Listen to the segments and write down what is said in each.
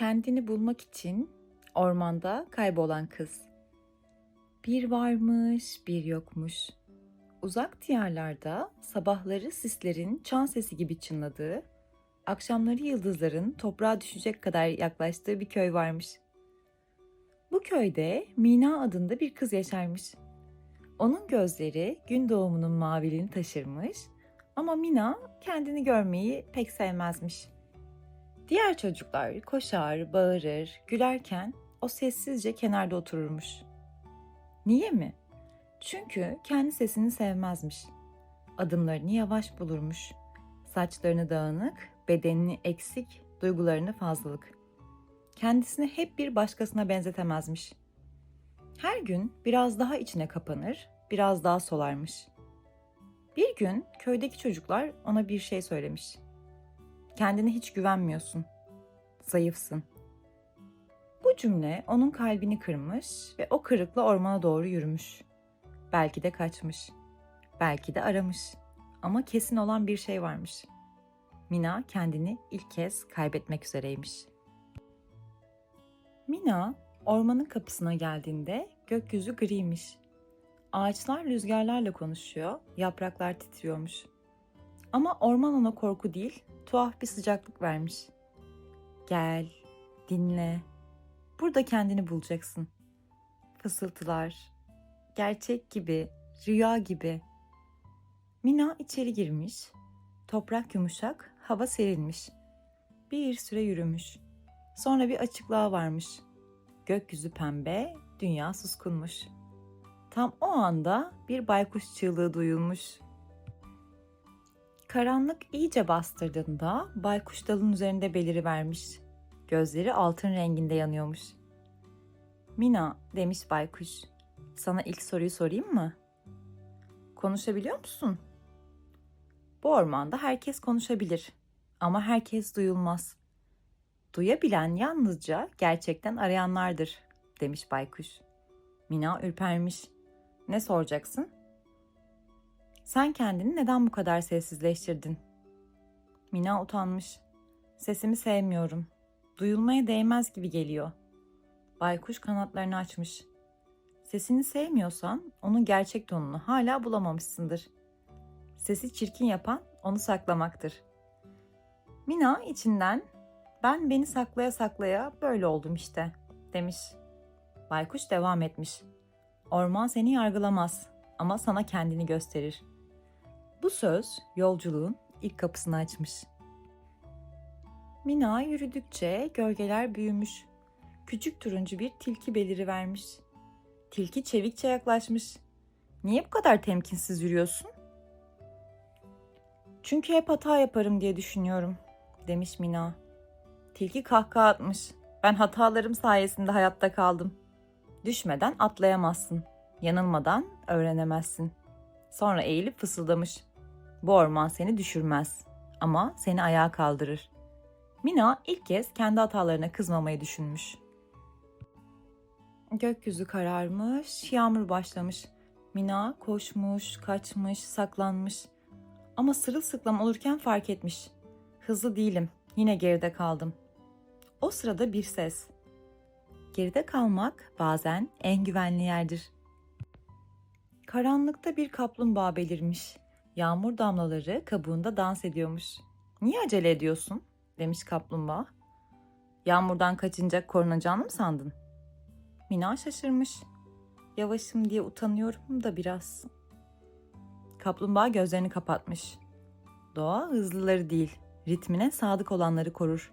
Kendini bulmak için ormanda kaybolan kız. Bir varmış, bir yokmuş. Uzak diyarlarda sabahları sislerin çan sesi gibi çınladığı, akşamları yıldızların toprağa düşecek kadar yaklaştığı bir köy varmış. Bu köyde Mina adında bir kız yaşarmış. Onun gözleri gün doğumunun maviliğini taşırmış ama Mina kendini görmeyi pek sevmezmiş. Diğer çocuklar koşar, bağırır, gülerken o sessizce kenarda otururmuş. Niye mi? Çünkü kendi sesini sevmezmiş. Adımlarını yavaş bulurmuş. Saçlarını dağınık, bedenini eksik, duygularını fazlalık. Kendisini hep bir başkasına benzetemezmiş. Her gün biraz daha içine kapanır, biraz daha solarmış. Bir gün köydeki çocuklar ona bir şey söylemiş. Kendine hiç güvenmiyorsun. Zayıfsın. Bu cümle onun kalbini kırmış ve o kırıkla ormana doğru yürümüş. Belki de kaçmış. Belki de aramış. Ama kesin olan bir şey varmış. Mina kendini ilk kez kaybetmek üzereymiş. Mina ormanın kapısına geldiğinde gökyüzü griymiş. Ağaçlar rüzgarlarla konuşuyor, yapraklar titriyormuş. Ama orman ona korku değil, tuhaf bir sıcaklık vermiş. Gel, dinle. Burada kendini bulacaksın. Fısıltılar, gerçek gibi, rüya gibi. Mina içeri girmiş. Toprak yumuşak, hava serilmiş. Bir süre yürümüş. Sonra bir açıklığa varmış. Gökyüzü pembe, dünya suskunmuş. Tam o anda bir baykuş çığlığı duyulmuş. Karanlık iyice bastırdığında baykuş dalın üzerinde belirivermiş. Gözleri altın renginde yanıyormuş. Mina demiş baykuş. Sana ilk soruyu sorayım mı? Konuşabiliyor musun? Bu ormanda herkes konuşabilir ama herkes duyulmaz. Duyabilen yalnızca gerçekten arayanlardır demiş baykuş. Mina ürpermiş. Ne soracaksın? Sen kendini neden bu kadar sessizleştirdin? Mina utanmış. Sesimi sevmiyorum. Duyulmaya değmez gibi geliyor. Baykuş kanatlarını açmış. Sesini sevmiyorsan onun gerçek tonunu hala bulamamışsındır. Sesi çirkin yapan onu saklamaktır. Mina içinden ben beni saklaya saklaya böyle oldum işte demiş. Baykuş devam etmiş. Orman seni yargılamaz ama sana kendini gösterir. Bu söz yolculuğun ilk kapısını açmış. Mina yürüdükçe gölgeler büyümüş. Küçük turuncu bir tilki beliri vermiş. Tilki çevikçe yaklaşmış. Niye bu kadar temkinsiz yürüyorsun? Çünkü hep hata yaparım diye düşünüyorum, demiş Mina. Tilki kahkaha atmış. Ben hatalarım sayesinde hayatta kaldım. Düşmeden atlayamazsın. Yanılmadan öğrenemezsin. Sonra eğilip fısıldamış. Bu orman seni düşürmez ama seni ayağa kaldırır. Mina ilk kez kendi hatalarına kızmamayı düşünmüş. Gökyüzü kararmış, yağmur başlamış. Mina koşmuş, kaçmış, saklanmış. Ama sırılsıklam olurken fark etmiş. Hızlı değilim, yine geride kaldım. O sırada bir ses. Geride kalmak bazen en güvenli yerdir. Karanlıkta bir kaplumbağa belirmiş. Yağmur damlaları kabuğunda dans ediyormuş. Niye acele ediyorsun? demiş kaplumbağa. Yağmurdan kaçınca korunacağını mı sandın? Mina şaşırmış. Yavaşım diye utanıyorum da biraz. Kaplumbağa gözlerini kapatmış. Doğa hızlıları değil, ritmine sadık olanları korur.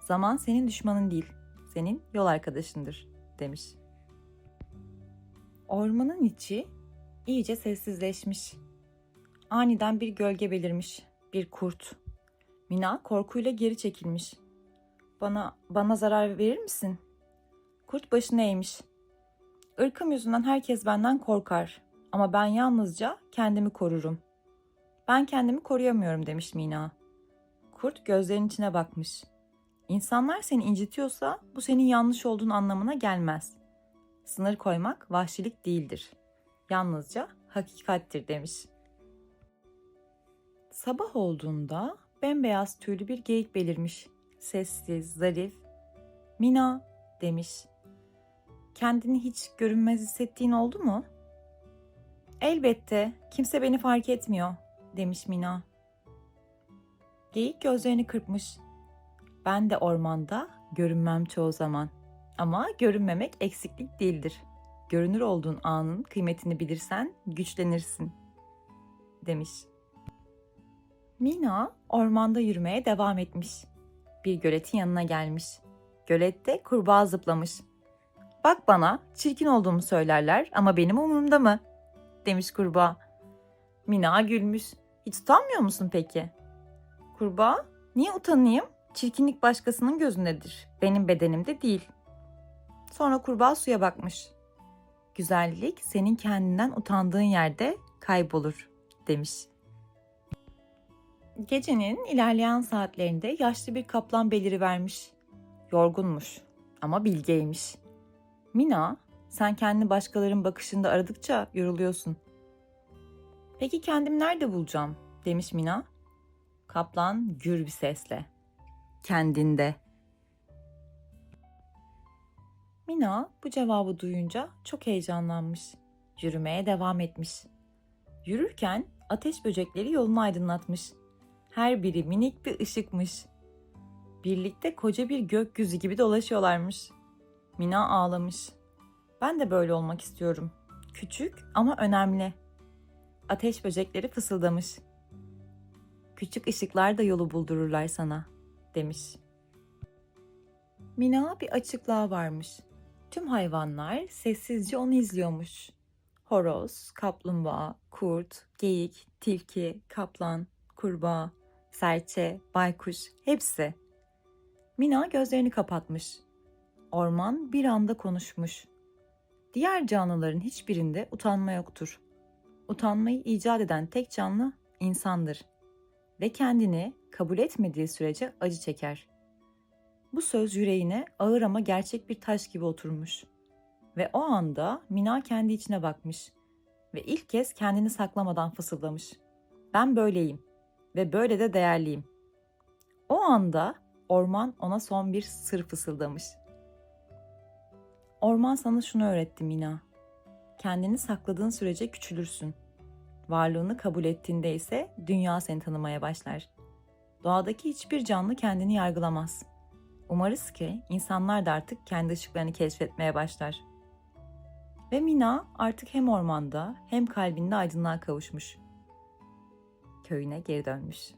Zaman senin düşmanın değil, senin yol arkadaşındır, demiş. Ormanın içi iyice sessizleşmiş. Aniden bir gölge belirmiş, bir kurt. Mina korkuyla geri çekilmiş. Bana, bana zarar verir misin? Kurt başını eğmiş. Irkım yüzünden herkes benden korkar. Ama ben yalnızca kendimi korurum. Ben kendimi koruyamıyorum demiş Mina. Kurt gözlerinin içine bakmış. İnsanlar seni incitiyorsa bu senin yanlış olduğun anlamına gelmez. Sınır koymak vahşilik değildir. Yalnızca hakikattir demiş. Sabah olduğunda bembeyaz tüylü bir geyik belirmiş. Sessiz, zarif. Mina demiş. Kendini hiç görünmez hissettiğin oldu mu? Elbette, kimse beni fark etmiyor, demiş Mina. Geyik gözlerini kırpmış. Ben de ormanda görünmem çoğu zaman. Ama görünmemek eksiklik değildir. Görünür olduğun anın kıymetini bilirsen güçlenirsin, demiş. Mina ormanda yürümeye devam etmiş. Bir göletin yanına gelmiş. Gölette kurbağa zıplamış. Bak bana, çirkin olduğumu söylerler ama benim umurumda mı? demiş kurbağa. Mina gülmüş. Hiç utanmıyor musun peki? Kurbağa, niye utanayım? Çirkinlik başkasının gözündedir. Benim bedenimde değil. Sonra kurbağa suya bakmış. Güzellik senin kendinden utandığın yerde kaybolur demiş. Gecenin ilerleyen saatlerinde yaşlı bir kaplan belirivermiş. Yorgunmuş ama bilgeymiş. Mina, sen kendini başkalarının bakışında aradıkça yoruluyorsun. Peki kendimi nerede bulacağım? demiş Mina. Kaplan gür bir sesle. Kendinde. Mina bu cevabı duyunca çok heyecanlanmış. Yürümeye devam etmiş. Yürürken ateş böcekleri yolunu aydınlatmış. Her biri minik bir ışıkmış. Birlikte koca bir gökyüzü gibi dolaşıyorlarmış. Mina ağlamış. Ben de böyle olmak istiyorum. Küçük ama önemli. Ateş böcekleri fısıldamış. Küçük ışıklar da yolu buldururlar sana, demiş. Mina bir açıklığa varmış. Tüm hayvanlar sessizce onu izliyormuş. Horoz, kaplumbağa, kurt, geyik, tilki, kaplan, kurbağa, serçe, baykuş hepsi. Mina gözlerini kapatmış. Orman bir anda konuşmuş. Diğer canlıların hiçbirinde utanma yoktur. Utanmayı icat eden tek canlı insandır ve kendini kabul etmediği sürece acı çeker. Bu söz yüreğine ağır ama gerçek bir taş gibi oturmuş. Ve o anda Mina kendi içine bakmış ve ilk kez kendini saklamadan fısıldamış. Ben böyleyim ve böyle de değerliyim. O anda orman ona son bir sır fısıldamış. Orman sana şunu öğretti Mina. Kendini sakladığın sürece küçülürsün. Varlığını kabul ettiğinde ise dünya seni tanımaya başlar. Doğadaki hiçbir canlı kendini yargılamaz. Umarız ki insanlar da artık kendi ışıklarını keşfetmeye başlar. Ve Mina artık hem ormanda hem kalbinde aydınlığa kavuşmuş. Köyüne geri dönmüş.